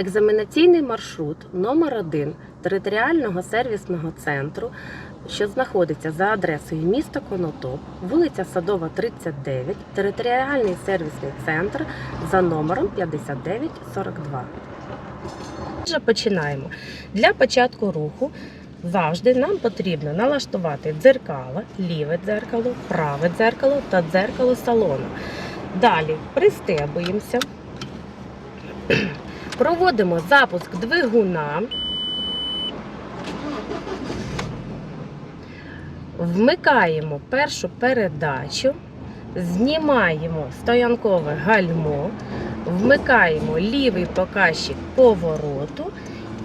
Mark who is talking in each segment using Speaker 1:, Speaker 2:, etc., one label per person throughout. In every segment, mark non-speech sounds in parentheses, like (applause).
Speaker 1: Екзаменаційний маршрут номер 1 територіального сервісного центру, що знаходиться за адресою міста Конотоп, вулиця Садова, 39, територіальний сервісний центр за номером 5942. Отже, починаємо. Для початку руху завжди нам потрібно налаштувати дзеркало, ліве дзеркало, праве дзеркало та дзеркало салону. Далі пристебуємося. Проводимо запуск двигуна. Вмикаємо першу передачу, знімаємо стоянкове гальмо, вмикаємо лівий показчик повороту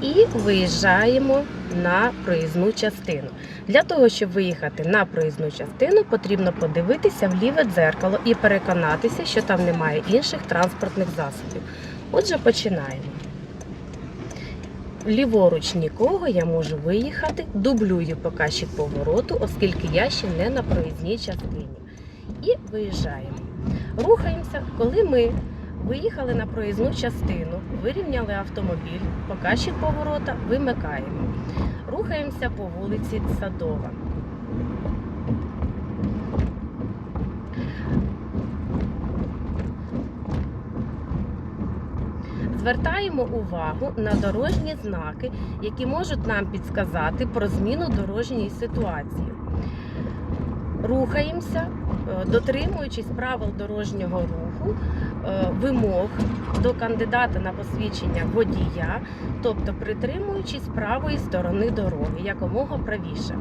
Speaker 1: і виїжджаємо на проїзну частину. Для того, щоб виїхати на проїзну частину, потрібно подивитися в ліве дзеркало і переконатися, що там немає інших транспортних засобів. Отже, починаємо. Ліворуч нікого я можу виїхати, дублюю показчик повороту, оскільки я ще не на проїзній частині. І виїжджаємо. Рухаємося, коли ми виїхали на проїзну частину, вирівняли автомобіль, показчик поворота вимикаємо. Рухаємося по вулиці Садова. Звертаємо увагу на дорожні знаки, які можуть нам підсказати про зміну дорожньої ситуації. Рухаємося, е, дотримуючись правил дорожнього руху, е, вимог до кандидата на посвідчення водія, тобто притримуючись правої сторони дороги, якомога правіше.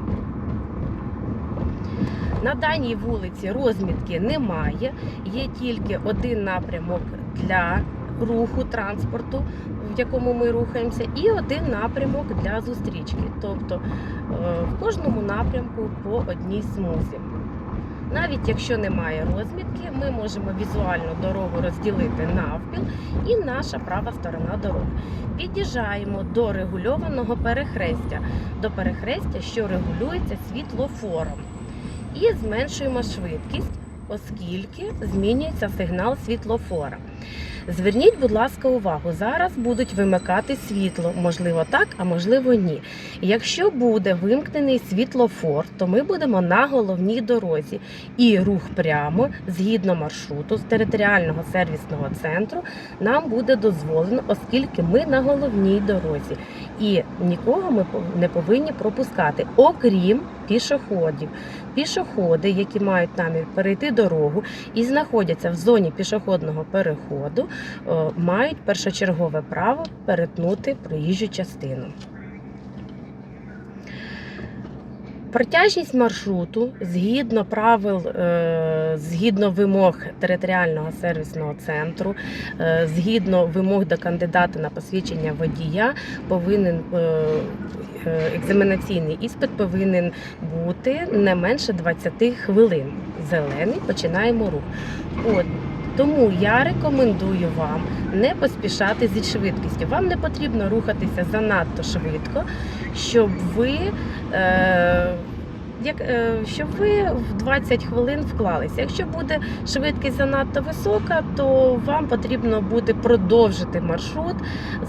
Speaker 1: На даній вулиці розмітки немає, є тільки один напрямок для руху транспорту, в якому ми рухаємося, і один напрямок для зустрічки. Тобто е, в кожному напрямку по одній смузі. Навіть якщо немає розмітки, ми можемо візуально дорогу розділити навпіл і наша права сторона дороги. Під'їжджаємо до регульованого перехрестя, до перехрестя, що регулюється світлофором, і зменшуємо швидкість, оскільки змінюється сигнал світлофора. Зверніть, будь ласка, увагу, зараз будуть вимикати світло, можливо, так, а можливо, ні. Якщо буде вимкнений світлофор, то ми будемо на головній дорозі. І рух прямо згідно маршруту з територіального сервісного центру нам буде дозволено, оскільки ми на головній дорозі і нікого ми не повинні пропускати, окрім пішоходів. Пішоходи, які мають намір перейти дорогу і знаходяться в зоні пішохідного переходу, е, мають першочергове право перетнути проїжджу частину. Протяжність маршруту згідно правил, е, згідно вимог територіального сервісного центру, е, згідно вимог до кандидата на посвідчення водія, повинен е, екзаменаційний іспит повинен бути не менше 20 хвилин. Зелений починаємо рух. От тому я рекомендую вам не поспішати зі швидкістю. Вам не потрібно рухатися занадто швидко, щоб ви. Е, як, е, щоб ви в 20 хвилин вклалися. Якщо буде швидкість занадто висока, то вам потрібно буде продовжити маршрут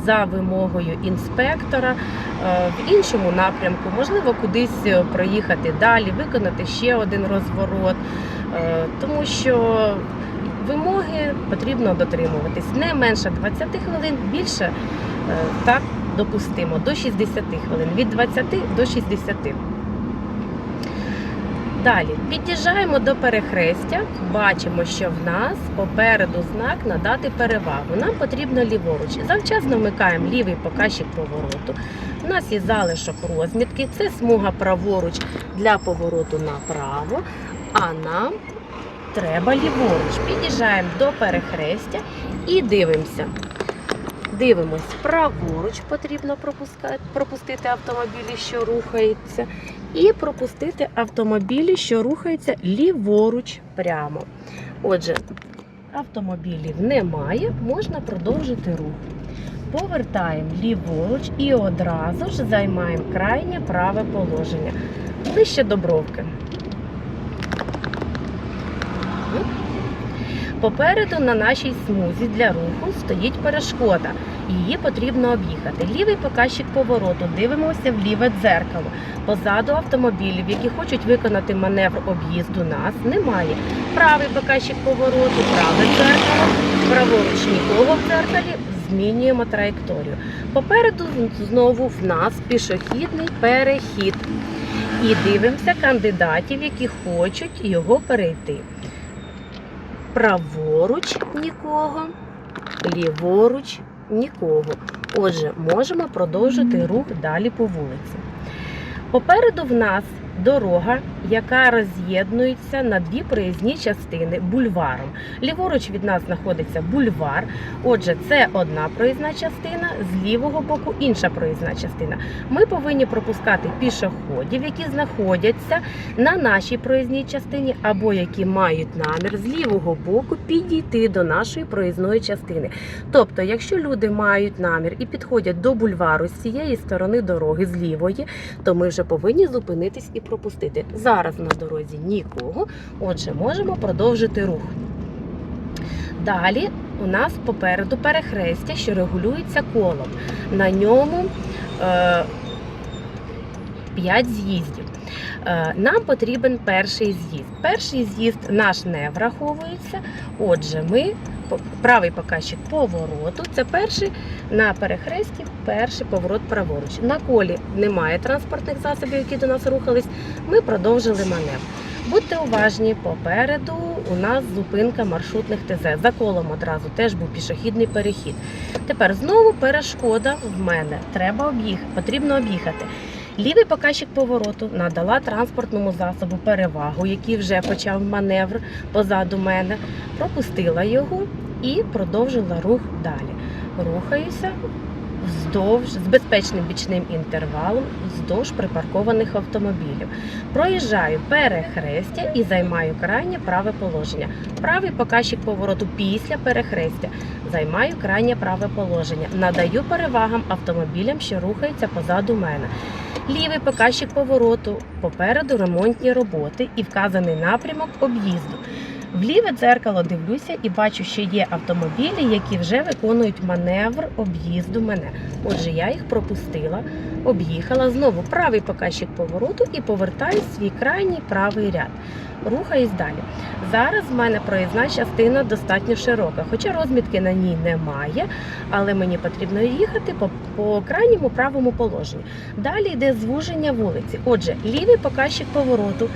Speaker 1: за вимогою інспектора е, в іншому напрямку, можливо, кудись е, проїхати далі, виконати ще один розворот, тому що вимоги потрібно дотримуватись не менше 20 хвилин, більше е, так допустимо до 60 хвилин, від 20 до 60. Далі під'їжджаємо до перехрестя, бачимо, що в нас попереду знак надати перевагу. Нам потрібно ліворуч. Завчасно вмикаємо лівий показчик повороту. У нас є залишок розмітки, це смуга праворуч для повороту направо, а нам треба ліворуч. Під'їжджаємо до перехрестя і дивимося. Дивимось, праворуч потрібно пропустити автомобілі, що рухаються, і пропустити автомобілі, що рухаються ліворуч прямо. Отже, автомобілів немає, можна продовжити рух. Повертаємо ліворуч і одразу ж займаємо крайнє праве положення. Ближче до бровки. Попереду на нашій смузі для руху стоїть перешкода. Її потрібно об'їхати. Лівий показчик повороту. Дивимося в ліве дзеркало. Позаду автомобілів, які хочуть виконати маневр об'їзду нас, немає. Правий показчик повороту, праве дзеркало, праворуч нікого в дзеркалі. Змінюємо траєкторію. Попереду знову в нас пішохідний перехід. І дивимося кандидатів, які хочуть його перейти. Праворуч нікого, ліворуч нікого. Отже, можемо продовжити рух далі по вулиці. Попереду в нас дорога, яка роз'єднується на дві проїзні частини бульваром. Ліворуч від нас знаходиться бульвар. Отже, це одна проїзна частина, з лівого боку інша проїзна частина. Ми повинні пропускати пішоходів, які знаходяться на нашій проїзній частині, або які мають намір з лівого боку підійти до нашої проїзної частини. Тобто, якщо люди мають намір і підходять до бульвару з цієї сторони дороги, з лівої, то ми вже повинні зупинитись і пропустити. Зараз на дорозі нікого, отже, можемо продовжити рух. Далі у нас попереду перехрестя, що регулюється колом. На ньому е, 5 з'їздів. Е, Нам потрібен перший з'їзд. Перший з'їзд наш не враховується. Отже, ми правий показчик повороту. Це перший на перехресті, перший поворот праворуч. На колі немає транспортних засобів, які до нас рухались. Ми продовжили маневр. Будьте уважні, попереду у нас зупинка маршрутних ТЗ. За колом одразу теж був пішохідний перехід. Тепер знову перешкода в мене. Треба об'їхати, потрібно об'їхати. Лівий показчик повороту надала транспортному засобу перевагу, який вже почав маневр позаду мене, пропустила його і продовжила рух далі. Рухаюся вздовж з безпечним бічним інтервалом вздовж припаркованих автомобілів. Проїжджаю перехрестя і займаю крайнє праве положення. Правий показчик повороту після перехрестя. Займаю крайнє праве положення. Надаю перевагам автомобілям, що рухаються позаду мене. Лівий показчик повороту, попереду ремонтні роботи і вказаний напрямок об'їзду. В ліве дзеркало дивлюся і бачу, що є автомобілі, які вже виконують маневр об'їзду мене. Отже, я їх пропустила, об'їхала знову правий показчик повороту і повертаю свій крайній правий ряд. Рухаюсь далі. Зараз в мене проїзна частина достатньо широка, хоча розмітки на ній немає, але мені потрібно їхати по, по крайньому правому положенню. Далі йде звуження вулиці. Отже, лівий показчик повороту.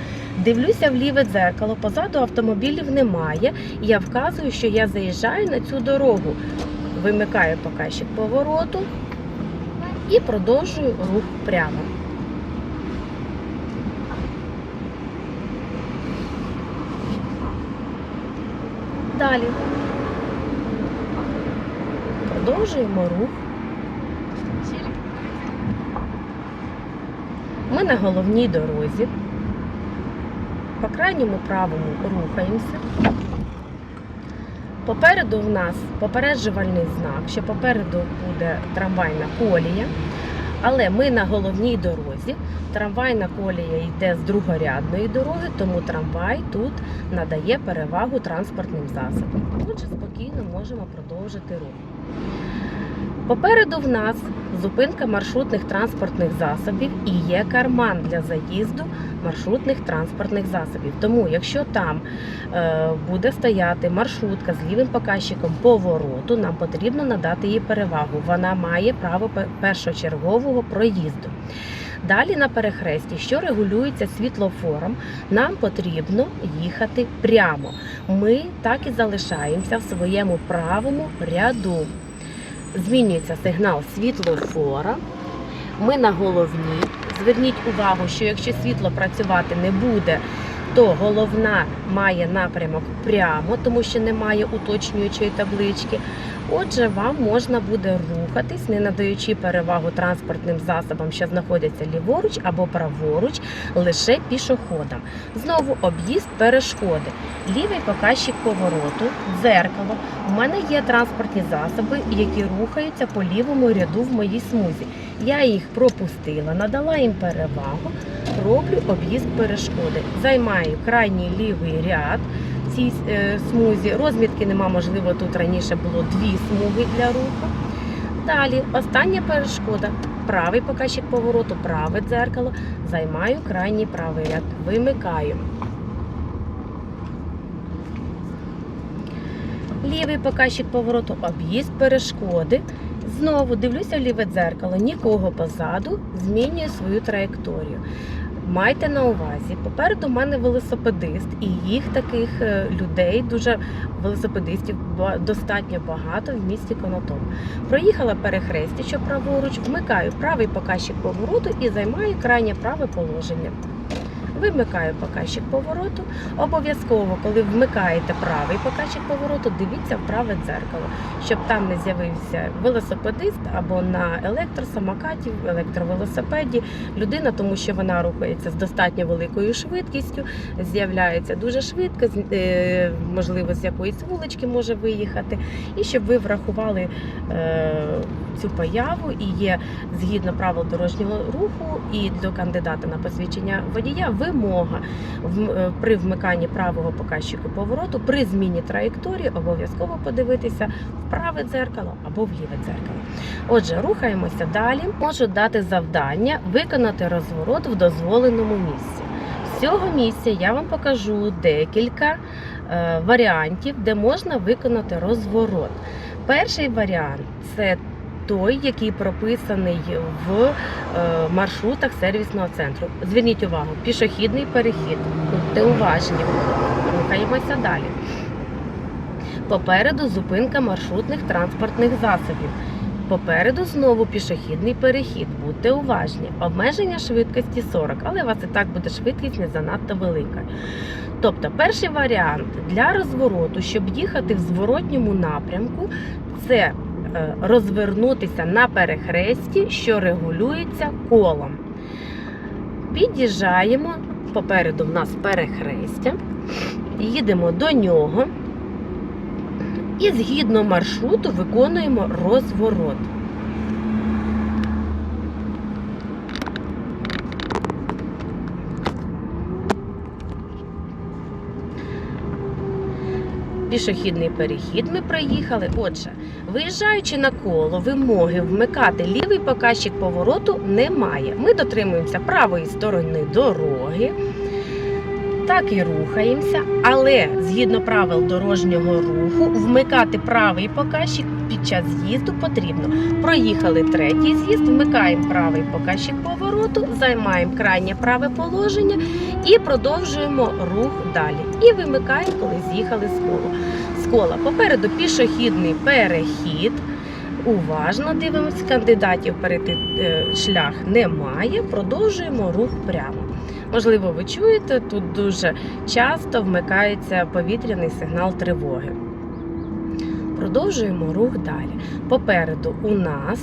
Speaker 1: Дивлюся в ліве дзеркало, позаду автомобілів немає. Я вказую, що я заїжджаю на цю дорогу. Вимикаю показчик повороту і продовжую рух прямо. Далі. Продовжуємо рух. Ми на головній дорозі. По крайньому правому рухаємося. Попереду в нас попереджувальний знак, що попереду буде трамвайна колія. Але ми на головній дорозі. Трамвайна колія йде з другорядної дороги, тому трамвай тут надає перевагу транспортним засобам. Отже, спокійно можемо продовжити рух. Попереду в нас зупинка маршрутних транспортних засобів і є карман для заїзду маршрутних транспортних засобів. Тому, якщо там е, буде стояти маршрутка з лівим показчиком повороту, нам потрібно надати їй перевагу. Вона має право першочергового проїзду. Далі на перехресті, що регулюється світлофором, нам потрібно їхати прямо. Ми так і залишаємося в своєму правому ряду. Змінюється сигнал світлофора. Ми на головній. Зверніть увагу, що якщо світло працювати не буде, то головна має напрямок прямо, тому що немає уточнюючої таблички. Отже, вам можна буде рухатись, не надаючи перевагу транспортним засобам, що знаходяться ліворуч або праворуч, лише пішоходам. Знову об'їзд перешкоди. Лівий показчик повороту, дзеркало. У мене є транспортні засоби, які рухаються по лівому ряду в моїй смузі. Я їх пропустила, надала їм перевагу, роблю об'їзд перешкоди. Займаю крайній лівий ряд цій е, смузі. Розмітки нема, можливо, тут раніше було дві смуги для руху. Далі, остання перешкода. Правий показчик повороту, праве дзеркало. Займаю крайній правий ряд. Вимикаю. Лівий показчик повороту, об'їзд перешкоди. Знову дивлюся в ліве дзеркало, нікого позаду, змінюю свою траєкторію. Майте на увазі, попереду в мене велосипедист, і їх таких е, людей, дуже велосипедистів, достатньо багато в місті Конотоп. Проїхала перехрестя, що праворуч, вмикаю правий показчик повороту і займаю крайнє праве положення. Вимикаю показчик повороту. Обов'язково, коли вмикаєте правий показчик повороту, дивіться в праве дзеркало, щоб там не з'явився велосипедист або на електросамокаті, електровелосипеді людина, тому що вона рухається з достатньо великою швидкістю, з'являється дуже швидко, е, можливо, з якоїсь вулички може виїхати. І щоб ви врахували е, цю появу і є згідно правил дорожнього руху і до кандидата на посвідчення водія вимога е, при вмиканні правого показчику повороту при зміні траєкторії обов'язково подивитися в праве дзеркало або в ліве дзеркало. Отже, рухаємося далі. Можу дати завдання виконати розворот в дозволеному місці. З цього місця я вам покажу декілька е, варіантів, де можна виконати розворот. Перший варіант це той, який прописаний в е, маршрутах сервісного центру. Зверніть увагу, пішохідний перехід. Будьте уважні. Рухаємося далі. Попереду зупинка маршрутних транспортних засобів. Попереду знову пішохідний перехід. Будьте уважні. Обмеження швидкості 40, але у вас і так буде швидкість не занадто велика. Тобто, перший варіант для розвороту, щоб їхати в зворотньому напрямку, це розвернутися на перехресті, що регулюється колом. Під'їжджаємо, попереду в нас перехрестя, їдемо до нього і згідно маршруту виконуємо розворот. Пішохідний перехід ми проїхали. Отже, виїжджаючи на коло, вимоги вмикати лівий показчик повороту немає. Ми дотримуємося правої сторони дороги. Так і рухаємося, але згідно правил дорожнього руху, вмикати правий показчик під час з'їзду потрібно. Проїхали третій з'їзд, вмикаємо правий показчик повороту, займаємо крайнє праве положення і продовжуємо рух далі. І вимикаємо, коли з'їхали з кола. З кола. Попереду пішохідний перехід. Уважно дивимося, кандидатів перейти е, шлях немає. Продовжуємо рух прямо. Можливо, ви чуєте, тут дуже часто вмикається повітряний сигнал тривоги. Продовжуємо рух далі. Попереду у нас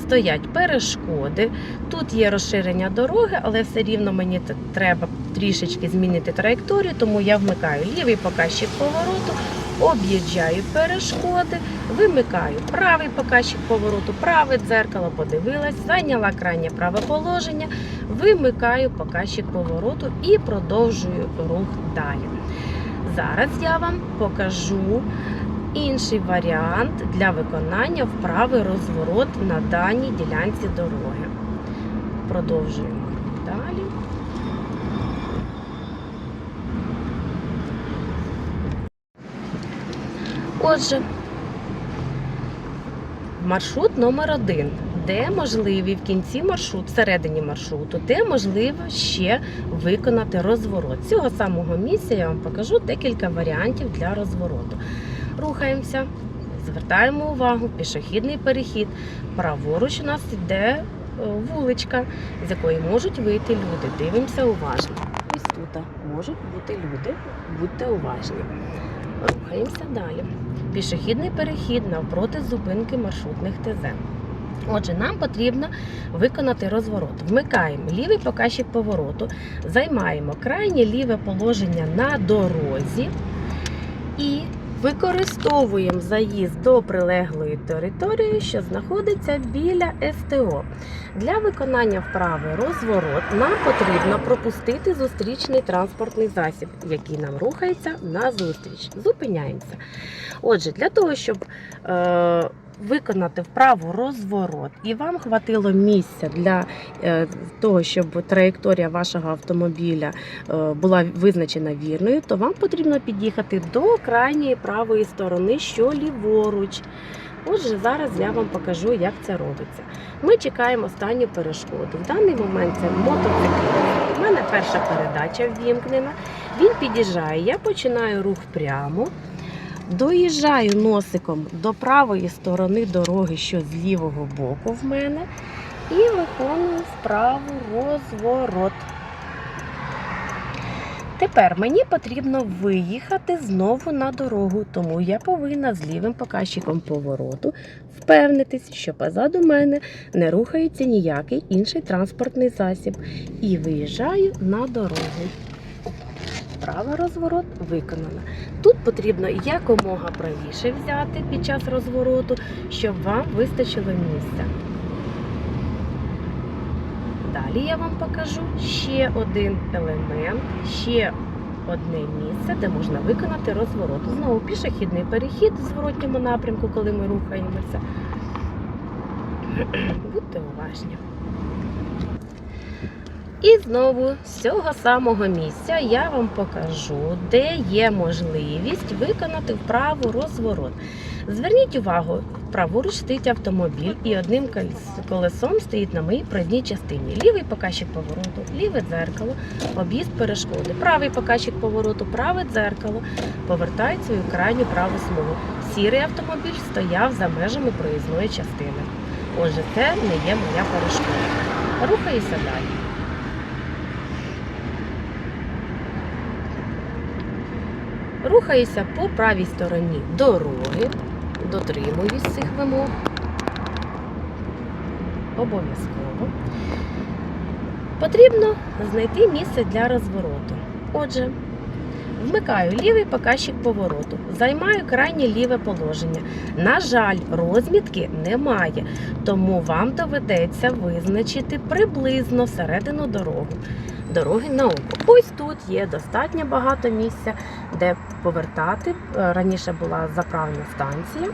Speaker 1: стоять перешкоди. Тут є розширення дороги, але все рівно мені треба трішечки змінити траєкторію, тому я вмикаю лівий показчик повороту, об'їжджаю перешкоди, вимикаю правий показчик повороту, праве дзеркало, подивилась, зайняла крайнє праве положення, вимикаю показчик повороту і продовжую рух далі. Зараз я вам покажу інший варіант для виконання вправи розворот на даній ділянці дороги. Продовжуємо далі. Отже, маршрут номер один, де можливі в кінці маршрут, всередині маршруту, де можливо ще виконати розворот. Цього самого місця я вам покажу декілька варіантів для розвороту. Рухаємося, звертаємо увагу, пішохідний перехід. Праворуч у нас йде е, вуличка, з якої можуть вийти люди. Дивимося уважно. Ось тут можуть бути люди, будьте уважні. Рухаємося далі. Пішохідний перехід навпроти зупинки маршрутних ТЗ. Отже, нам потрібно виконати розворот. Вмикаємо лівий показчик повороту, займаємо крайнє ліве положення на дорозі Використовуємо заїзд до прилеглої території, що знаходиться біля СТО. Для виконання вправи розворот нам потрібно пропустити зустрічний транспортний засіб, який нам рухається на зустріч. Зупиняємося. Отже, для того, щоб е, виконати вправу розворот, і вам хватило місця для е, того, щоб траєкторія вашого автомобіля е, була визначена вірною, то вам потрібно під'їхати до крайньої правої сторони, що ліворуч. Отже, зараз я вам покажу, як це робиться. Ми чекаємо останню перешкоду. В даний момент це мотоцикліст. У мене перша передача ввімкнена. Він під'їжджає, я починаю рух прямо. Доїжджаю носиком до правої сторони дороги, що з лівого боку в мене, і виконую вправу розворот. Тепер мені потрібно виїхати знову на дорогу, тому я повинна з лівим показчиком повороту впевнитись, що позаду мене не рухається ніякий інший транспортний засіб. І виїжджаю на дорогу. Правий розворот виконано. Тут потрібно якомога правіше взяти під час розвороту, щоб вам вистачило місця. Далі я вам покажу ще один елемент, ще одне місце, де можна виконати розворот. Знову пішохідний перехід в зворотньому напрямку, коли ми рухаємося. (clears throat) Будьте уважні. І знову з цього самого місця я вам покажу, де є можливість виконати вправу розворот. Зверніть увагу, праворуч стоїть автомобіль і одним колесом стоїть на моїй проїзній частині. Лівий показчик повороту, ліве дзеркало, об'їзд перешкоди, правий показчик повороту, праве дзеркало повертають свою крайню праву смугу. Сірий автомобіль стояв за межами проїзної частини. Отже, це не є моя перешкода. Рухаюся далі. Рухаюся по правій стороні дороги, дотримуюсь цих вимог. Обов'язково. Потрібно знайти місце для розвороту. Отже, вмикаю лівий показчик повороту, займаю крайнє ліве положення. На жаль, розмітки немає, тому вам доведеться визначити приблизно середину дорогу. Дороги на око. Ось тут є достатньо багато місця, де повертати. Е, Раніше була заправна станція,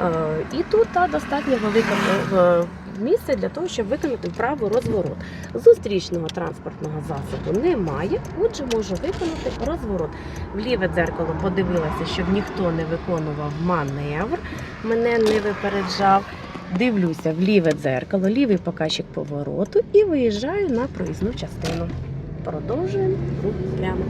Speaker 1: Е, і тут та, достатньо велике е, місце для того, щоб виконати вправу розворот. Зустрічного транспортного засобу немає, отже, можу виконати розворот. В ліве дзеркало подивилася, щоб ніхто не виконував маневр, мене не випереджав. Дивлюся в ліве дзеркало, лівий показчик повороту і виїжджаю на проїзну частину. Продовжуємо прямо.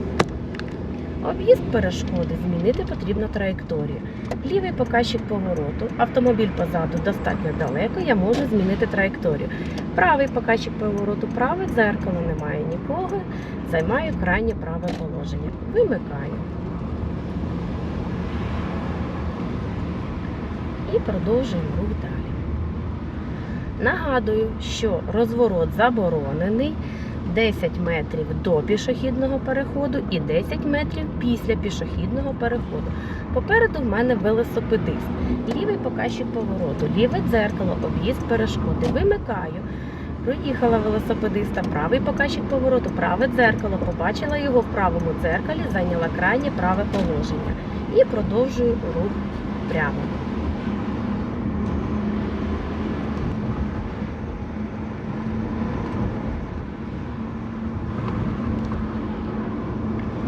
Speaker 1: Об'їзд перешкоди змінити потрібно траєкторію. Лівий показчик повороту, автомобіль позаду достатньо далеко, я можу змінити траєкторію. Правий показчик повороту, праве дзеркало немає нікого, займаю крайнє праве положення. Вимикаю. І продовжуємо рух далі. Нагадую, що розворот заборонений 10 метрів до пішохідного переходу і 10 метрів після пішохідного переходу. Попереду в мене велосипедист. Лівий показчик повороту, ліве дзеркало, об'їзд перешкоди. Вимикаю. Проїхала велосипедиста, правий показчик повороту, праве дзеркало. Побачила його в правому дзеркалі, зайняла крайнє праве положення. І продовжую рух прямо.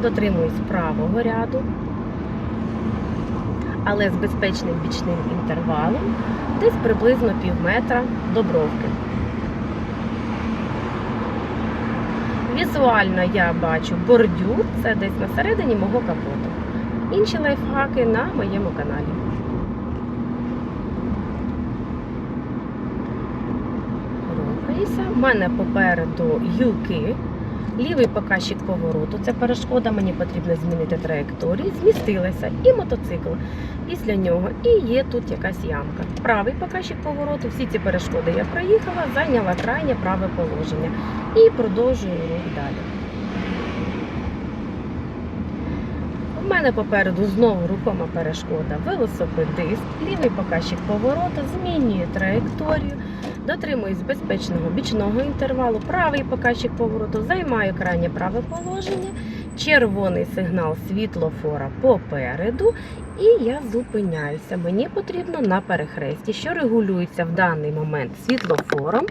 Speaker 1: Дотримуюсь правого ряду, але з безпечним бічним інтервалом, десь приблизно пів метра до бровки. Візуально я бачу бордюр, це десь на середині мого капоту. Інші лайфхаки на моєму каналі. Рухаюся. У мене попереду юлки. Лівий показчик повороту, це перешкода, мені потрібно змінити траєкторію, змістилася і мотоцикл після нього. І є тут якась ямка. Правий показчик повороту, всі ці перешкоди я проїхала, зайняла крайнє праве положення і продовжую рух далі. У мене попереду знову рухома перешкода, велосипедист, лівий показчик поворота, змінює траєкторію, дотримуюсь безпечного бічного інтервалу, правий показчик повороту, займаю крайнє праве положення, червоний сигнал світлофора попереду, і я зупиняюся. Мені потрібно на перехресті, що регулюється в даний момент світлофором,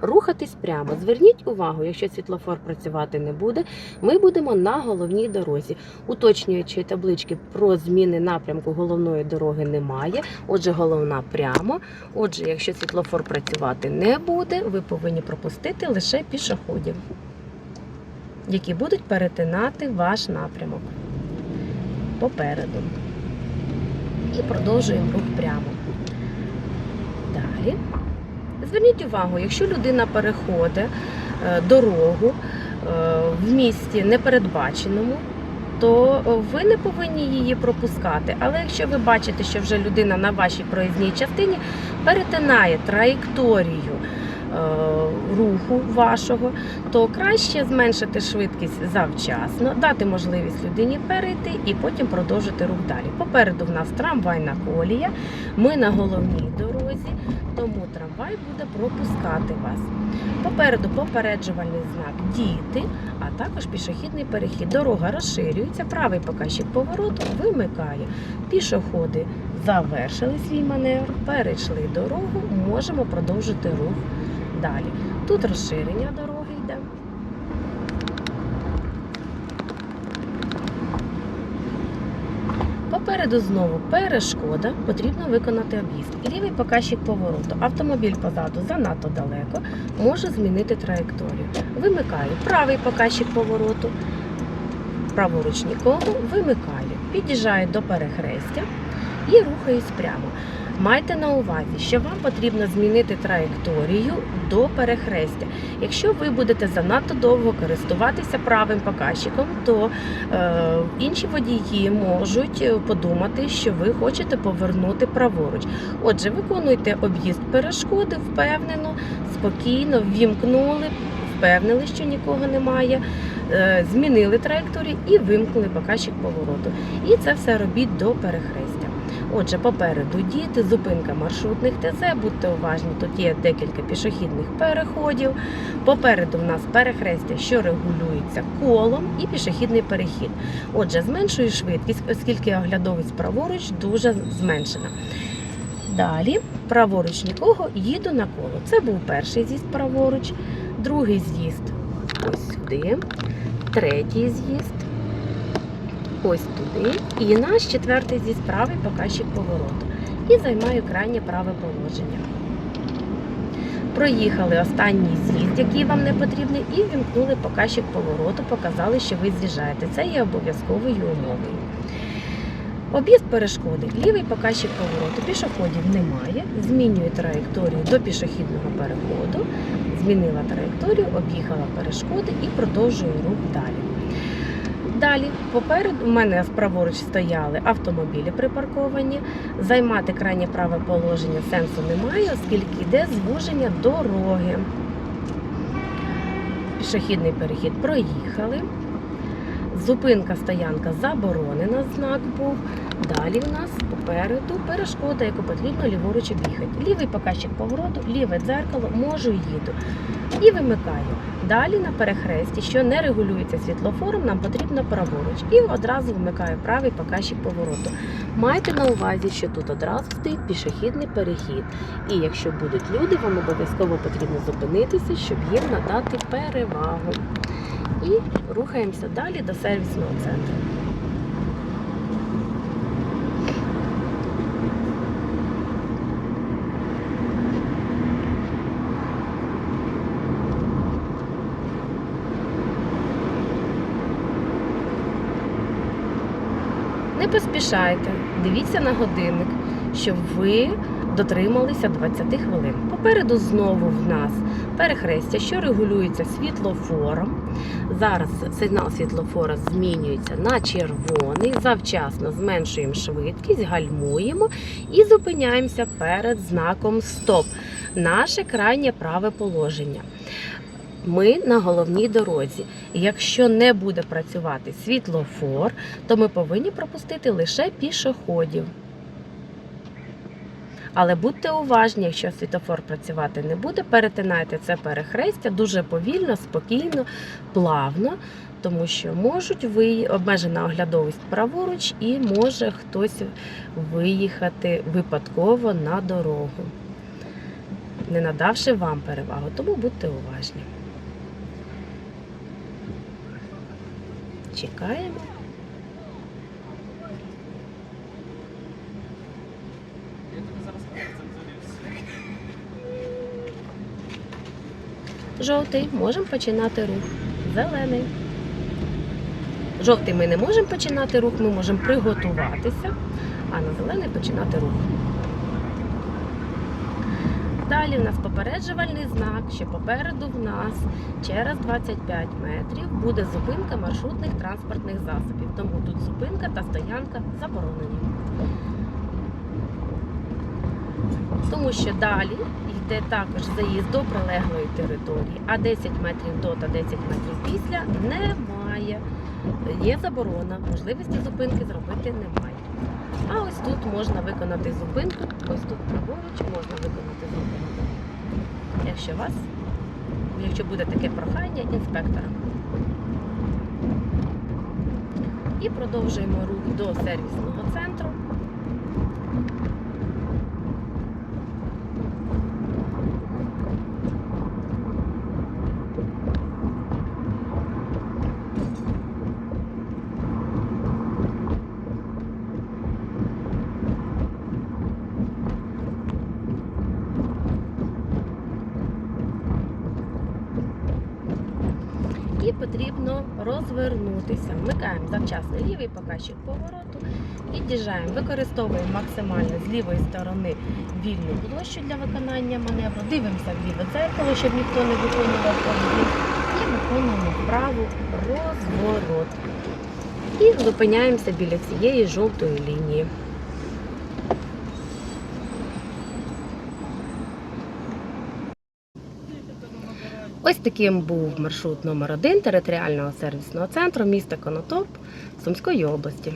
Speaker 1: рухатись прямо. Зверніть увагу, якщо світлофор працювати не буде, ми будемо на головній дорозі. Уточнюючої таблички про зміни напрямку головної дороги немає. Отже, головна прямо. Отже, якщо світлофор працювати не буде, ви повинні пропустити лише пішоходів, які будуть перетинати ваш напрямок попереду. І продовжуємо рух прямо. Далі. Зверніть увагу, якщо людина переходить е, дорогу е, в місті непередбаченому, то ви не повинні її пропускати. Але якщо ви бачите, що вже людина на вашій проїзній частині перетинає траєкторію е, руху вашого, то краще зменшити швидкість завчасно, дати можливість людині перейти і потім продовжити рух далі. Попереду в нас трамвайна колія, ми на головній дорозі, тому трамвай буде пропускати вас. Попереду попереджувальний знак діти, а також пішохідний перехід. Дорога розширюється, правий показчик повороту вимикає. Пішоходи завершили свій маневр, перейшли дорогу, можемо продовжити рух далі. Тут розширення дороги йде. Попереду знову перешкода, потрібно виконати об'їзд. Лівий показчик повороту. Автомобіль позаду занадто далеко, може змінити траєкторію. Вимикаю правий показчик повороту, праворуч нікого, вимикаю, під'їжджаю до перехрестя і рухаюсь прямо. Майте на увазі, що вам потрібно змінити траєкторію до перехрестя. Якщо ви будете занадто довго користуватися правим показчиком, то е, інші водії можуть подумати, що ви хочете повернути праворуч. Отже, виконуйте об'їзд перешкоди впевнено, спокійно, ввімкнули, впевнили, що нікого немає, е, змінили траєкторію і вимкнули показчик повороту. І це все робіть до перехрестя. Отже, попереду діти, зупинка маршрутних ТЗ, будьте уважні, тут є декілька пішохідних переходів. Попереду в нас перехрестя, що регулюється колом, і пішохідний перехід. Отже, зменшую швидкість, оскільки оглядовість праворуч дуже зменшена. Далі, праворуч нікого, їду на коло. Це був перший з'їзд праворуч, другий з'їзд ось сюди, третій з'їзд ось туди. І наш четвертий зі правий показчик повороту. І займаю крайнє праве положення. Проїхали останній з'їзд, який вам не потрібний, і вімкнули показчик повороту, показали, що ви з'їжджаєте. Це є обов'язковою умовою. Об'їзд перешкоди. Лівий показчик повороту. Пішоходів немає. Змінюю траєкторію до пішохідного переходу. Змінила траєкторію, об'їхала перешкоди і продовжую рух далі. Далі, попереду у мене праворуч стояли автомобілі припарковані. Займати крайнє праве положення сенсу немає, оскільки йде звуження дороги. Пішохідний перехід проїхали. Зупинка стоянка заборонена, знак був. Далі в нас попереду перешкода, яку потрібно ліворуч об'їхати. Лівий показчик повороту, ліве дзеркало, можу їду. І вимикаю. Далі на перехресті, що не регулюється світлофором, нам потрібно праворуч. І одразу вмикаю правий показчик повороту. Майте на увазі, що тут одразу стоїть пішохідний перехід. І якщо будуть люди, вам обов'язково потрібно зупинитися, щоб їм надати перевагу. І рухаємося далі до сервісного центру. Не поспішайте, дивіться на годинник, щоб ви дотрималися 20 хвилин. Попереду знову в нас перехрестя, що регулюється світлофором. Зараз сигнал світлофора змінюється на червоний. Завчасно зменшуємо швидкість, гальмуємо і зупиняємося перед знаком Стоп. Наше крайнє праве положення. Ми на головній дорозі. Якщо не буде працювати світлофор, то ми повинні пропустити лише пішоходів. Але будьте уважні, якщо світлофор працювати не буде, перетинайте це перехрестя дуже повільно, спокійно, плавно, тому що можуть ви обмежена оглядовість праворуч і може хтось виїхати випадково на дорогу, не надавши вам перевагу. Тому будьте уважні. Чекаємо. Жовтий, можемо починати рух. Зелений. Жовтий ми не можемо починати рух, ми можемо приготуватися, а на зелений починати рух. Далі в нас попереджувальний знак, що попереду в нас через 25 метрів буде зупинка маршрутних транспортних засобів. Тому тут зупинка та стоянка заборонені. Тому що далі йде також заїзд до прилеглої території, а 10 метрів до та 10 метрів після немає. Є заборона, можливості зупинки зробити немає. А ось тут можна виконати зупинку, ось тут праворуч можна виконати зупинку. Якщо вас, якщо буде таке прохання інспектора. І продовжуємо рух до сервісного центру. і потрібно розвернутися. Вмикаємо завчасно лівий показчик повороту, під'їжджаємо, використовуємо максимально з лівої сторони вільну площу для виконання маневру, дивимося в ліве дзеркало, щоб ніхто не виконував обгін, і виконуємо вправу розворот. І зупиняємося біля цієї жовтої лінії. Ось таким був маршрут номер 1 територіального сервісного центру міста Конотоп Сумської області.